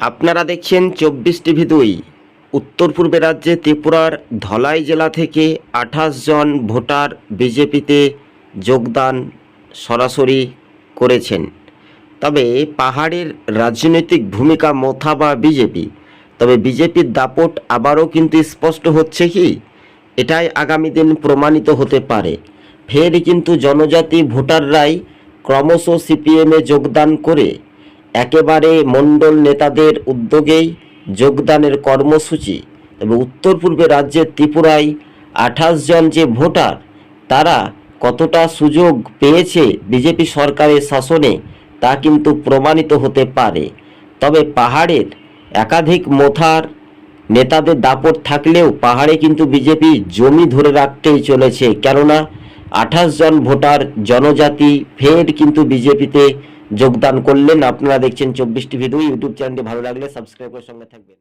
আপনারা দেখছেন চব্বিশ টিভি দুই। উত্তর পূর্বে রাজ্যে ত্রিপুরার ধলাই জেলা থেকে আঠাশ জন ভোটার বিজেপিতে যোগদান সরাসরি করেছেন। তবে পাহাড়ের রাজনৈতিক ভূমিকা মোথা বা বিজেপি, তবে বিজেপির দাপট আবারও কিন্তু স্পষ্ট হচ্ছে কি? এটাই আগামী দিন প্রমাণিত হতে পারে। ফের কিন্তু জনজাতি ভোটাররাই ক্রমশ সিপিএমে যোগদান করে একেবারে মণ্ডল নেতাদের উদ্যোগেই যোগদানের কর্মসূচি এবং উত্তর পূর্বে রাজ্যের ত্রিপুরায় আঠাশ জন যে ভোটার, তারা কতটা সুযোগ পেয়েছে বিজেপি সরকারের শাসনে তা কিন্তু প্রমাণিত হতে পারে। তবে পাহাড়ের একাধিক মোথার নেতাদের দাপট থাকলেও পাহাড়ে কিন্তু বিজেপি জমি ধরে রাখতেই চলেছে। কেননা আঠাশ জন ভোটার, জনজাতি, ফের কিন্তু বিজেপিতে যোগদান করলেন। আপনারা দেখছেন চব্বিশ টিভি দুই ইউটিউব চ্যানেলটি। ভালো লাগলে সাবস্ক্রাইব করে সঙ্গে থাকবেন।